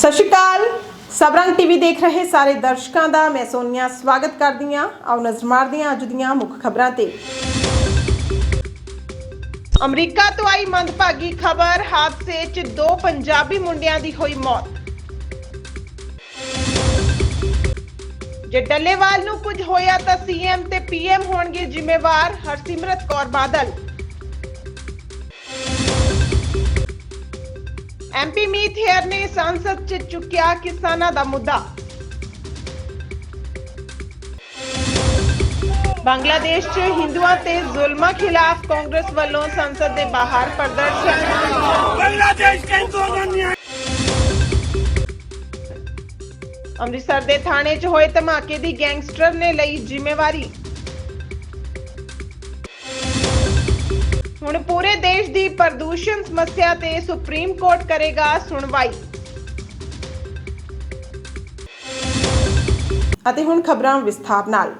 ਸਤਿ ਸ਼੍ਰੀ ਅਕਾਲ। ਸਬਰੰਗ ਟੀਵੀ ਦੇਖ ਰਹੇ ਸਾਰੇ ਦਰਸ਼ਕਾਂ ਦਾ, ਮੈਂ ਸੋਨੀਆ ਸਵਾਗਤ ਕਰਦੀ ਹਾਂ। ਆਓ ਨਜ਼ਰ ਮਾਰਦੇ ਹਾਂ ਅੱਜ ਦੀਆਂ ਮੁੱਖ ਖਬਰਾਂ ਤੇ। ਅਮਰੀਕਾ ਤੋਂ ਆਈ ਮੰਦਭਾਗੀ ਖਬਰ, ਹਾਦਸੇ 'ਚ ਦੋ ਪੰਜਾਬੀ ਮੁੰਡਿਆਂ ਦੀ ਹੋਈ ਮੌਤ। ਜੇ ਡੱਲੇਵਾਲ ਨੂੰ ਕੁਝ ਹੋਇਆ ਤਾਂ ਸੀਐਮ ਤੇ ਪੀਐਮ ਹੋਣਗੇ ਜ਼ਿੰਮੇਵਾਰ ਹਰਸਿਮਰਤ ਕੌਰ ਬਾਦਲ। ਐਮਪੀ ਮੀਤ ਹੇਰ ਨੇ ਸੰਸਦ 'ਚ ਚੁੱਕਿਆ ਕਿਸਾਨਾਂ ਦਾ ਮੁੱਦਾ। ਬੰਗਲਾਦੇਸ਼ 'ਚ ਹਿੰਦੂਆਂ ਤੇ ਜ਼ੁਲਮਾਂ ਖਿਲਾਫ ਕਾਂਗਰਸ ਵੱਲੋਂ ਸੰਸਦ ਦੇ ਬਾਹਰ ਪ੍ਰਦਰਸ਼ਨ। ਬੰਗਲਾਦੇਸ਼ ਦੇ ਹਿੰਦੂਆਂ ਅੰਮ੍ਰਿਤਸਰ ਦੇ ਥਾਣੇ 'ਚ ਹੋਏ ਧਮਾਕੇ ਦੀ ਗੈਂਗਸਟਰ ਨੇ ਲਈ ਜ਼ਿੰਮੇਵਾਰੀ। ਹੁਣ ਪੂਰੇ ਦੇਸ਼ ਦੀ ਪ੍ਰਦੂਸ਼ਣ ਸਮੱਸਿਆ ਤੇ ਸੁਪਰੀਮ ਕੋਰਟ ਕਰੇਗਾ ਸੁਣਵਾਈ। ਅਤੇ ਹੁਣ ਖਬਰਾਂ ਵਿਸਥਾਰ ਨਾਲ।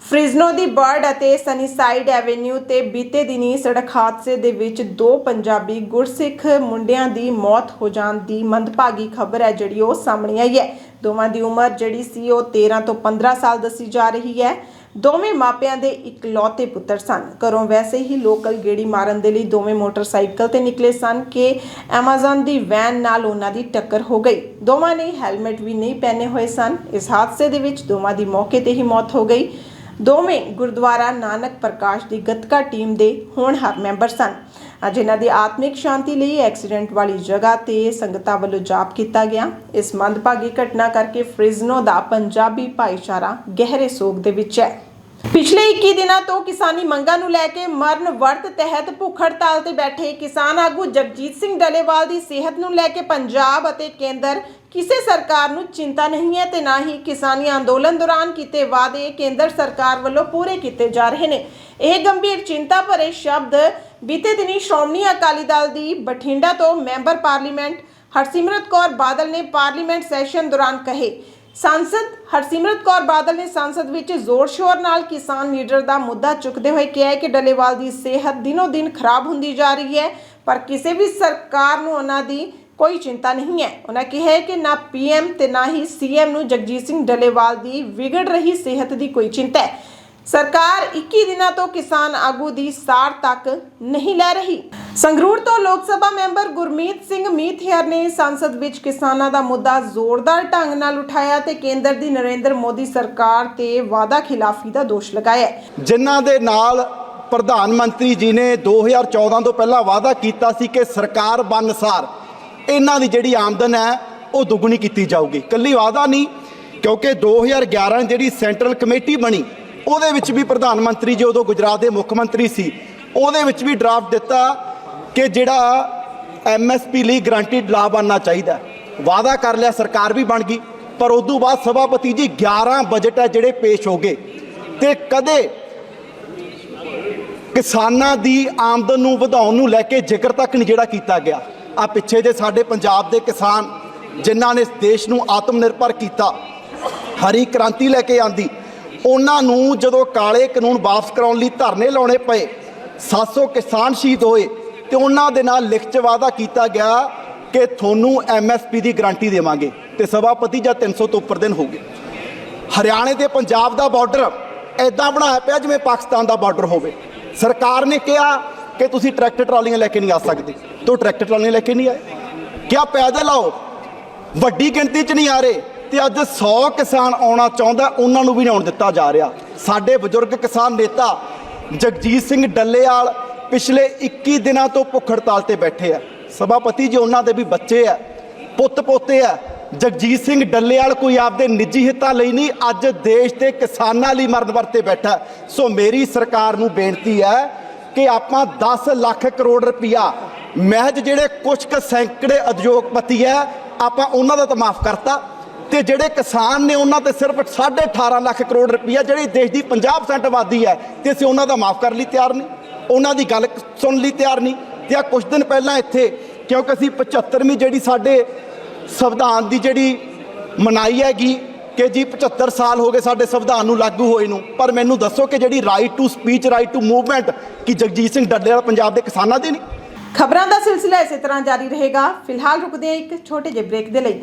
ਫ੍ਰਿਜ਼ਨੋ ਦੀ ਬਰਡ ਅਤੇ ਸਨੀਸਾਈਡ ਐਵੇਨਿਊ ਤੇ ਬੀਤੇ ਦਿਨੀ ਸੜਕ ਹਾਦਸੇ ਦੇ ਵਿੱਚ ਦੋ ਪੰਜਾਬੀ ਗੁਰਸਿੱਖ ਮੁੰਡਿਆਂ ਦੀ ਮੌਤ ਹੋ ਜਾਣ ਦੀ ਮੰਦਭਾਗੀ ਖਬਰ ਹੈ ਜਿਹੜੀ ਉਹ ਸਾਹਮਣੇ ਆਈ ਹੈ। ਦੋਵਾਂ ਦੀ ਉਮਰ ਜਿਹੜੀ ਸੀ ਉਹ 13 ਤੋਂ 15 ਸਾਲ ਦੱਸੀ ਜਾ ਰਹੀ ਹੈ। ਦੋਵੇਂ ਮਾਪਿਆਂ ਦੇ ਇਕਲੌਤੇ ਪੁੱਤਰ ਸਨ। ਘਰੋਂ ਵੈਸੇ ਹੀ ਲੋਕਲ ਗੇੜੀ ਮਾਰਨ ਦੇ ਲਈ ਦੋਵੇਂ ਮੋਟਰਸਾਈਕਲ ਤੇ ਨਿਕਲੇ ਸਨ ਕਿ ਐਮਾਜ਼ਨ ਦੀ ਵੈਨ ਨਾਲ ਉਹਨਾਂ ਦੀ ਟੱਕਰ ਹੋ ਗਈ। ਦੋਵਾਂ ਨੇ ਹੈਲਮਟ ਵੀ ਨਹੀਂ ਪਹਿਨੇ ਹੋਏ ਸਨ। ਇਸ ਹਾਦਸੇ ਦੇ ਵਿੱਚ ਦੋਵਾਂ ਦੀ ਮੌਕੇ ਤੇ ਹੀ ਮੌਤ ਹੋ ਗਈ। ਦੋਵੇਂ ਗੁਰਦੁਆਰਾ ਨਾਨਕ ਪ੍ਰਕਾਸ਼ ਦੀ ਗਤਕਾ ਟੀਮ ਦੇ ਹੋਣਹਾਰ ਮੈਂਬਰ ਸਨ। ਅੱਜ ਇਹਨਾਂ ਦੀ ਆਤਮਿਕ ਸ਼ਾਂਤੀ ਲਈ ਐਕਸੀਡੈਂਟ ਵਾਲੀ ਜਗ੍ਹਾ ਤੇ ਸੰਗਤਾਂ ਵੱਲੋਂ ਜਾਪ ਕੀਤਾ ਗਿਆ। ਇਸ ਮੰਦਭਾਗੀ ਘਟਨਾ ਕਰਕੇ ਫ੍ਰਿਜ਼ਨੋ ਦਾ ਪੰਜਾਬੀ ਭਾਈਚਾਰਾ ਗਹਿਰੇ ਸੋਗ ਦੇ ਵਿੱਚ ਹੈ। ਪਿਛਲੇ 21 ਦਿਨਾਂ ਤੋਂ ਕਿਸਾਨੀ ਮੰਗਾਂ ਨੂੰ ਲੈ ਕੇ ਮਰਨ ਵਰਤ ਤਹਿਤ ਭੁੱਖ ਹੜਤਾਲ ਤੇ ਬੈਠੇ ਕਿਸਾਨ ਆਗੂ ਜਗਜੀਤ ਸਿੰਘ ਡਲੇਵਾਲ ਦੀ ਸਿਹਤ ਨੂੰ ਲੈ ਕੇ ਪੰਜਾਬ ਅਤੇ ਕੇਂਦਰ ਕਿਸੇ ਸਰਕਾਰ ਨੂੰ ਚਿੰਤਾ ਨਹੀਂ ਹੈ ਤੇ ਨਾ ਹੀ ਕਿਸਾਨੀ ਅੰਦੋਲਨ ਦੌਰਾਨ ਕੀਤੇ ਵਾਅਦੇ ਕੇਂਦਰ ਸਰਕਾਰ ਵੱਲੋਂ ਪੂਰੇ ਕੀਤੇ ਜਾ ਰਹੇ ਨੇ। ਇਹ ਗੰਭੀਰ ਚਿੰਤਾ ਭਰੇ ਸ਼ਬਦ ਬੀਤੇ ਦਿਨੀ ਸ਼੍ਰੋਮਣੀ ਅਕਾਲੀ ਦਲ ਦੀ ਬਠਿੰਡਾ ਤੋਂ ਮੈਂਬਰ ਪਾਰਲੀਮੈਂਟ ਹਰਸਿਮਰਤ ਕੌਰ ਬਾਦਲ ਨੇ ਪਾਰਲੀਮੈਂਟ ਸੈਸ਼ਨ ਦੌਰਾਨ ਕਹੇ ਸੰਸਦ ਹਰਸਿਮਰਤ ਕੌਰ ਬਾਦਲ ਨੇ ਸੰਸਦ ਵਿੱਚ ਜ਼ੋਰ-ਸ਼ੋਰ ਨਾਲ ਕਿਸਾਨ ਲੀਡਰ ਦਾ ਮੁੱਦਾ ਚੁੱਕਦੇ ਹੋਏ ਕਿਹਾ ਕਿ ਡੱਲੇਵਾਲ ਦੀ ਸਿਹਤ ਦਿਨੋ-ਦਿਨ ਖਰਾਬ ਹੁੰਦੀ ਜਾ ਰਹੀ ਹੈ ਪਰ ਕਿਸੇ ਵੀ ਸਰਕਾਰ ਨੂੰ ਉਹਨਾਂ ਦੀ ਕੋਈ ਚਿੰਤਾ ਨਹੀਂ ਹੈ ਉਹਨਾਂ ਕਿਹਾ ਕਿ ਨਾ ਪੀਐਮ ਤੇ ਨਾ ਹੀ ਸੀਐਮ ਨੂੰ ਜਗਜੀਤ ਸਿੰਘ ਡੱਲੇਵਾਲ ਦੀ ਵਿਗੜ ਰਹੀ ਸਿਹਤ ਦੀ ਕੋਈ ਚਿੰਤਾ ਹੈ ਸਰਕਾਰ 21 ਦਿਨਾਂ ਤੋਂ ਕਿਸਾਨ ਆਗੂ ਦੀ ਸਾਰ ਤੱਕ ਨਹੀਂ ਲੈ ਰਹੀ। ਸੰਗਰੂਰ ਤੋਂ ਲੋਕ ਸਭਾ ਮੈਂਬਰ ਗੁਰਮੀਤ ਸਿੰਘ ਮੀਥਿਆਰ ਨੇ ਸੰਸਦ ਵਿੱਚ ਕਿਸਾਨਾਂ ਦਾ ਮੁੱਦਾ ਜ਼ੋਰਦਾਰ ਢੰਗ ਨਾਲ ਉਠਾਇਆ ਤੇ ਕੇਂਦਰ ਦੀ ਨਰਿੰਦਰ ਮੋਦੀ ਸਰਕਾਰ ਤੇ ਵਾਅਦਾ ਖਿਲਾਫੀ ਦਾ ਦੋਸ਼ ਲਗਾਇਆ ਜਿਨ੍ਹਾਂ ਦੇ ਨਾਲ ਪ੍ਰਧਾਨ ਮੰਤਰੀ ਜੀ ਨੇ 2014 ਤੋਂ ਪਹਿਲਾਂ ਵਾਅਦਾ ਕੀਤਾ ਸੀ ਕਿ ਸਰਕਾਰ ਬਨਸਾਰ ਇਹਨਾਂ ਦੀ ਜਿਹੜੀ ਆਮਦਨ ਹੈ, ਉਹ ਦੁੱਗਣੀ ਕੀਤੀ ਜਾਊਗੀ। ਕੱਲੀ ਵਾਅਦਾ ਨਹੀਂ, ਕਿਉਂਕਿ 2011 ਜਿਹੜੀ ਸੈਂਟਰਲ ਕਮੇਟੀ ਬਣੀ ਉਹਦੇ ਵਿੱਚ ਵੀ ਪ੍ਰਧਾਨ ਮੰਤਰੀ ਜੀ ਉਦੋਂ ਗੁਜਰਾਤ ਦੇ ਮੁੱਖ ਮੰਤਰੀ ਸੀ, ਉਹਦੇ ਵਿੱਚ ਵੀ ਡਰਾਫਟ ਦਿੱਤਾ ਕਿ ਜਿਹੜਾ ਐਮਐਸਪੀ ਲਈ ਗਰੰਟੀਡ ਲਾਭ ਬਣਨਾ ਚਾਹੀਦਾ ਵਾਅਦਾ ਕਰ ਲਿਆ, ਸਰਕਾਰ ਵੀ ਬਣ ਗਈ, ਪਰ ਉਦੋਂ ਬਾਅਦ ਸਭਾਪਤੀ ਜੀ 11 ਬਜਟ ਹੈ ਜਿਹੜੇ ਪੇਸ਼ ਹੋ ਗਏ। ਤੇ ਕਦੇ ਕਿਸਾਨਾਂ ਦੀ ਆਮਦਨ ਨੂੰ ਵਧਾਉਣ ਨੂੰ ਲੈ ਕੇ ਜ਼ਿਕਰ ਤੱਕ ਨਹੀਂ ਜਿਹੜਾ ਕੀਤਾ ਗਿਆ। ਆ ਪਿੱਛੇ ਜੇ ਸਾਡੇ ਪੰਜਾਬ ਦੇ ਕਿਸਾਨ, ਜਿਨ੍ਹਾਂ ਨੇ ਇਸ ਦੇਸ਼ ਨੂੰ ਆਤਮ ਨਿਰਭਰ ਕੀਤਾ, ਹਰੀ ਕ੍ਰਾਂਤੀ ਲੈ ਕੇ ਆਂਦੀ ਉਹਨਾਂ ਨੂੰ ਜਦੋਂ ਕਾਲੇ ਕਾਨੂੰਨ ਵਾਪਸ ਕਰਾਉਣ ਲਈ ਧਰਨੇ ਲਾਉਣੇ ਪਏ 700 ਕਿਸਾਨ ਸ਼ਹੀਦ ਹੋਏ ਤੇ ਉਹਨਾਂ ਦੇ ਨਾਲ ਲਿਖਤ 'ਚ ਵਾਅਦਾ ਕੀਤਾ ਗਿਆ ਕਿ ਤੁਹਾਨੂੰ ਐਮਐਸਪੀ ਦੀ ਗਾਰੰਟੀ ਦੇਵਾਂਗੇ ਤੇ ਸਭਾਪਤੀ ਜਾਂ 300 ਤੋਂ ਉੱਪਰ ਦਿਨ ਹੋ ਗਏ ਹਰਿਆਣੇ ਤੇ ਪੰਜਾਬ ਦਾ ਬਾਰਡਰ ਐਦਾਂ ਬਣਾਇਆ ਪਿਆ ਜਿਵੇਂ ਪਾਕਿਸਤਾਨ ਦਾ ਬਾਰਡਰ ਹੋਵੇ। ਸਰਕਾਰ ਨੇ ਕਿਹਾ ਕਿ ਤੁਸੀਂ ਟਰੈਕਟਰ ਟਰਾਲੀਆਂ ਲੈ ਕੇ ਨਹੀਂ ਆ ਸਕਦੇ। ਤੋ ਟਰੈਕਟਰ ਟਰਾਲੀਆਂ ਲੈ ਕੇ ਨਹੀਂ ਆਏ। ਕਿਆ ਪੈਦਲ ਆਓ? ਵੱਡੀ ਗਿਣਤੀ 'ਚ ਨਹੀਂ ਆ ਰਹੇ। ਤੇ ਅੱਜ 100 ਕਿਸਾਨ ਆਉਣਾ ਚਾਹੁੰਦਾ, ਉਹਨਾਂ ਨੂੰ ਵੀ ਨਹੀਂ ਆਉਣ ਦਿੱਤਾ ਜਾ ਰਿਹਾ। ਸਾਡੇ ਬਜ਼ੁਰਗ ਕਿਸਾਨ ਨੇਤਾ ਜਗਜੀਤ ਸਿੰਘ ਡੱਲੇਵਾਲ ਪਿਛਲੇ 21 ਦਿਨਾਂ ਤੋਂ ਭੁੱਖ ਹੜਤਾਲ ਤੇ ਬੈਠੇ ਆ। ਸਭਾਪਤੀ ਜੀ, ਉਹਨਾਂ ਦੇ ਵੀ ਬੱਚੇ ਆ, ਪੁੱਤ ਪੋਤੇ ਆ। ਜਗਜੀਤ ਸਿੰਘ ਡੱਲੇਵਾਲ ਕੋਈ ਆਪਦੇ ਨਿੱਜੀ ਹਿੱਤਾਂ ਲਈ ਨਹੀਂ, ਅੱਜ ਦੇਸ਼ ਦੇ ਕਿਸਾਨਾਂ ਲਈ ਮਰਨ ਵਰਤੇ ਬੈਠਾ। ਸੋ ਮੇਰੀ ਸਰਕਾਰ ਨੂੰ ਬੇਨਤੀ ਹੈ ਕਿ ਆਪਾਂ 10 ਲੱਖ ਕਰੋੜ ਰੁਪਇਆ ਮਹਿਜ ਜਿਹੜੇ ਕੁਝ ਕੁ ਸੈਂਕੜੇ ਉਦਯੋਗਪਤੀ ਹੈ ਆਪਾਂ ਉਹਨਾਂ ਦਾ ਤਾਂ ਮਾਫ ਕਰਤਾ। ਤੇ ਜਿਹੜੇ ਕਿਸਾਨ ਨੇ ਉਹਨਾਂ ਤੇ ਸਿਰਫ 18.5 ਲੱਖ ਕਰੋੜ ਰੁਪਈਆ ਜਿਹੜੀ ਦੇਸ਼ ਦੀ 50% ਆਬਾਦੀ ਹੈ ਤੇ ਅਸੀਂ ਉਹਨਾਂ ਦਾ ਮਾਫ ਕਰਨ ਲਈ ਤਿਆਰ ਨਹੀਂ, ਉਹਨਾਂ ਦੀ ਗੱਲ ਸੁਣਨ ਲਈ ਤਿਆਰ ਨਹੀਂ ਤੇ ਆ ਕੁਝ ਦਿਨ ਪਹਿਲਾਂ ਇੱਥੇ, ਕਿਉਂਕਿ ਅਸੀਂ 75ਵੀਂ ਜਿਹੜੀ ਸਾਡੇ ਸੰਵਿਧਾਨ ਦੀ ਜਿਹੜੀ ਮਨਾਈ ਹੈਗੀ ਕਿ ਜੀ 75 ਸਾਲ ਹੋ ਗਏ ਸਾਡੇ ਸੰਵਿਧਾਨ ਨੂੰ ਲਾਗੂ ਹੋਏ ਨੂੰ, ਪਰ ਮੈਨੂੰ ਦੱਸੋ ਕਿ ਜਿਹੜੀ right to speech right to movement ਕੀ ਜਗਜੀਤ ਸਿੰਘ ਡੱਲੇਵਾਲ ਪੰਜਾਬ ਦੇ ਕਿਸਾਨਾਂ ਦੀ ਨਹੀਂ? ਖਬਰਾਂ ਦਾ ਸਿਲਸਿਲਾ ਇਸੇ ਤਰ੍ਹਾਂ ਜਾਰੀ ਰਹੇਗਾ। ਫਿਲਹਾਲ ਰੁਕਦੇ ਹਾਂ ਇੱਕ ਛੋਟੇ ਜਿਹੇ ਬ੍ਰੇਕ ਦੇ ਲਈ।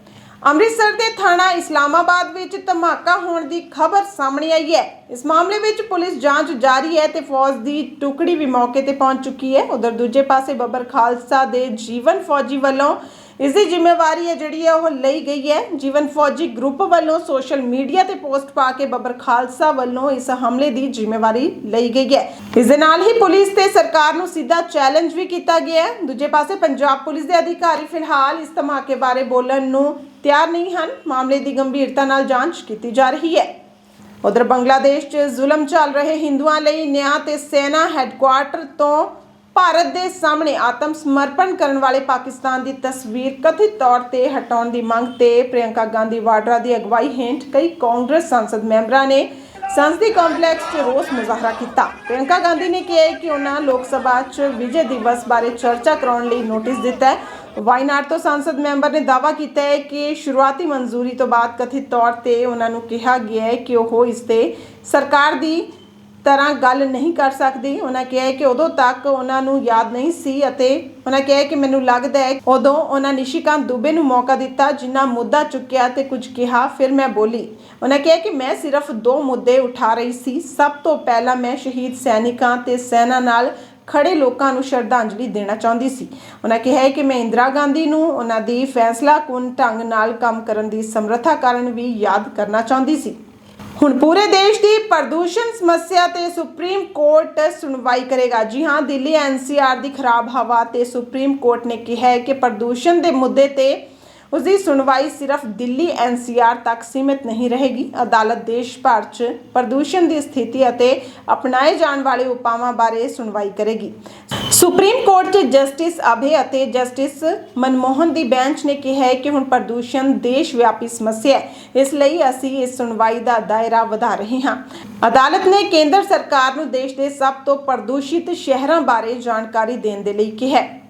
ਅੰਮ੍ਰਿਤਸਰ ਦੇ ਥਾਣਾ ਇਸਲਾਮਾਬਾਦ ਵਿੱਚ ਧਮਾਕਾ ਹੋਣ ਦੀ ਖਬਰ ਸਾਹਮਣੇ ਆਈ ਹੈ। ਇਸ ਮਾਮਲੇ ਵਿੱਚ ਪੁਲਿਸ ਜਾਂਚ ਜਾਰੀ ਹੈ ਤੇ ਫੌਜ ਦੀ ਟੁਕੜੀ ਵੀ ਮੌਕੇ ਤੇ ਪਹੁੰਚ ਚੁੱਕੀ ਹੈ। ਉਧਰ ਦੂਜੇ ਪਾਸੇ ਬੱਬਰ ਖਾਲਸਾ ਦੇ ਜੀਵਨ ਫੌਜੀ ਵੱਲੋਂ ਇਸ ਦੀ ਜ਼ਿੰਮੇਵਾਰੀ ਹੈ ਜਿਹੜੀ ਹੈ ਉਹ ਲਈ ਗਈ ਹੈ। ਜੀਵਨ ਫੌਜੀ ਗਰੁੱਪ ਵੱਲੋਂ ਸੋਸ਼ਲ ਮੀਡੀਆ ਤੇ ਪੋਸਟ ਪਾ ਕੇ ਬੱਬਰ ਖਾਲਸਾ ਵੱਲੋਂ ਇਸ ਹਮਲੇ ਦੀ ਜ਼ਿੰਮੇਵਾਰੀ ਲਈ ਗਈ ਹੈ। ਇਸ ਦੇ ਨਾਲ ਹੀ ਪੁਲਿਸ ਤੇ ਸਰਕਾਰ ਨੂੰ ਸਿੱਧਾ ਚੈਲੰਜ ਵੀ ਕੀਤਾ ਗਿਆ ਹੈ। ਦੂਜੇ ਪਾਸੇ ਪੰਜਾਬ ਪੁਲਿਸ ਦੇ ਅਧਿਕਾਰੀ ਫਿਲਹਾਲ ਇਸ ਧਮਾਕੇ ਬਾਰੇ ਬੋਲਣ ਨੂੰ ਤਿਆਰ ਨਹੀਂ ਹਨ। ਮਾਮਲੇ ਦੀ ਗੰਭੀਰਤਾ ਨਾਲ ਜਾਂਚ ਕੀਤੀ ਜਾ ਰਹੀ ਹੈ। ਉਧਰ ਬੰਗਲਾਦੇਸ਼ 'ਚ ਜ਼ੁਲਮ ਚੱਲ ਰਹੇ ਹਿੰਦੂਆਂ ਲਈ ਨਿਆਂ ਤੇ ਸੈਨਾ ਹੈੱਡਕੁਆਰਟਰ ਤੋਂ ਭਾਰਤ ਦੇ ਸਾਹਮਣੇ ਆਤਮ ਸਮਰਪਣ ਕਰਨ ਵਾਲੇ ਪਾਕਿਸਤਾਨ ਦੀ ਤਸਵੀਰ ਕਥਿਤ ਤੌਰ ਤੇ ਹਟਾਉਣ ਦੀ ਮੰਗ ਤੇ ਪ੍ਰਿਯੰਕਾ ਗਾਂਧੀ ਵਾਡਰਾ ਦੀ ਅਗਵਾਈ ਹੇਠ ਕਈ ਕਾਂਗਰਸ ਸੰਸਦ ਮੈਂਬਰਾਂ ਨੇ ਸੰਸਦੀ ਕੰਪਲੈਕਸ 'ਚ ਰੋਸ ਮੁਜ਼ਾਹਰਾ ਕੀਤਾ। ਪ੍ਰਿਯੰਕਾ ਗਾਂਧੀ ਨੇ ਕਿਹਾ ਕਿ ਉਹਨਾਂ ਲੋਕ ਸਭਾ 'ਚ ਵਿਜੇ ਦਿਵਸ ਬਾਰੇ ਚਰਚਾ ਕਰਾਉਣ ਲਈ ਨੋਟਿਸ ਦਿੱਤਾ ਹੈ। ਵਾਇਨਾਡ ਤੋਂ ਸੰਸਦ ਮੈਂਬਰ ਨੇ ਦਾਅਵਾ ਕੀਤਾ ਹੈ ਕਿ ਸ਼ੁਰੂਆਤੀ ਮਨਜ਼ੂਰੀ ਤੋਂ ਬਾਅਦ ਕਥਿਤ ਤੌਰ ਤੇ ਉਹਨਾਂ ਨੂੰ ਕਿਹਾ ਗਿਆ ਹੈ ਕਿ ਉਹ ਇਸ ਤੇ ਸਰਕਾਰ ਦੀ ਤਰ੍ਹਾਂ ਗੱਲ ਨਹੀਂ ਕਰ ਸਕਦੀ। ਉਹਨਾਂ ਕਿਹਾ ਕਿ ਉਦੋਂ ਤੱਕ ਉਹਨਾਂ ਨੂੰ ਯਾਦ ਨਹੀਂ ਸੀ ਅਤੇ ਉਹਨਾਂ ਕਿਹਾ ਕਿ ਮੈਨੂੰ ਲੱਗਦਾ ਹੈ ਉਦੋਂ ਉਹਨਾਂ ਨਿਸ਼ਿਕਾਂਤ ਦੁਬੇ ਨੂੰ ਮੌਕਾ ਦਿੱਤਾ ਜਿਨ੍ਹਾਂ ਮੁੱਦਾ ਚੁੱਕਿਆ ਤੇ ਕੁਝ ਕਿਹਾ, ਫਿਰ ਮੈਂ ਬੋਲੀ। ਉਹਨਾਂ ਕਿਹਾ ਕਿ ਮੈਂ ਸਿਰਫ ਦੋ ਮੁੱਦੇ ਉਠਾ ਰਹੀ ਸੀ। ਸਭ ਤੋਂ ਪਹਿਲਾਂ ਮੈਂ ਸ਼ਹੀਦ ਸੈਨਿਕਾਂ ਤੇ ਸੈਨਾ ਨਾਲ ਖੜੇ ਲੋਕਾਂ ਨੂੰ ਸ਼ਰਧਾਂਜਲੀ ਦੇਣਾ ਚਾਹੁੰਦੀ ਸੀ। ਉਹਨਾਂ ਕਿਹਾ ਕਿ ਮੈਂ ਇੰਦਰਾ ਗਾਂਧੀ ਨੂੰ ਉਹਨਾਂ ਦੀ ਫੈਸਲਾਕੁਨ ਢੰਗ ਨਾਲ ਕੰਮ ਕਰਨ ਦੀ ਸਮਰੱਥਾ ਕਾਰਨ ਵੀ ਯਾਦ ਕਰਨਾ ਚਾਹੁੰਦੀ ਸੀ। ਹੁਣ ਪੂਰੇ ਦੇਸ਼ ਦੀ ਪ੍ਰਦੂਸ਼ਣ ਸਮੱਸਿਆ ਤੇ ਸੁਪਰੀਮ ਕੋਰਟ ਸੁਣਵਾਈ ਕਰੇਗਾ। ਜੀ ਹਾਂ, ਦਿੱਲੀ ਐਨਸੀਆਰ ਦੀ ਖਰਾਬ ਹਵਾ ਤੇ ਸੁਪਰੀਮ ਕੋਰਟ ਨੇ ਕਿਹਾ ਹੈ ਕਿ ਪ੍ਰਦੂਸ਼ਣ ਦੇ ਮੁੱਦੇ ਤੇ ਉਸ ਦੀ ਸੁਣਵਾਈ ਸਿਰਫ ਦਿੱਲੀ ਐਨਸੀਆਰ ਤੱਕ ਸੀਮਿਤ ਨਹੀਂ ਰਹੇਗੀ। ਅਦਾਲਤ ਦੇਸ਼ ਭਰ 'ਚ ਪ੍ਰਦੂਸ਼ਣ ਦੀ ਸਥਿਤੀ ਅਤੇ ਅਪਣਾਏ ਜਾਣ ਵਾਲੇ ਉਪਾਵਾਂ ਬਾਰੇ ਸੁਣਵਾਈ ਕਰੇਗੀ। ਸੁਪਰੀਮ ਕੋਰਟ 'ਚ ਜਸਟਿਸ ਅਭੇ ਅਤੇ ਜਸਟਿਸ ਮਨਮੋਹਨ ਦੀ ਬੈਂਚ ਨੇ ਕਿਹਾ ਹੈ ਕਿ ਹੁਣ ਪ੍ਰਦੂਸ਼ਣ ਦੇਸ਼ ਵਿਆਪੀ ਸਮੱਸਿਆ ਹੈ। ਇਸ ਲਈ ਅਸੀਂ ਇਸ ਸੁਣਵਾਈ ਦਾ ਦਾਇਰਾ ਵਧਾ ਰਹੇ ਹਾਂ। ਅਦਾਲਤ ਨੇ ਕੇਂਦਰ ਸਰਕਾਰ ਨੂੰ ਦੇਸ਼ ਦੇ ਸਭ ਤੋਂ ਪ੍ਰਦੂਸ਼ਿਤ ਸ਼ਹਿਰਾਂ ਬਾਰੇ ਜਾਣਕਾਰੀ ਦੇਣ ਦੇ ਲਈ ਕਿਹਾ ਹੈ।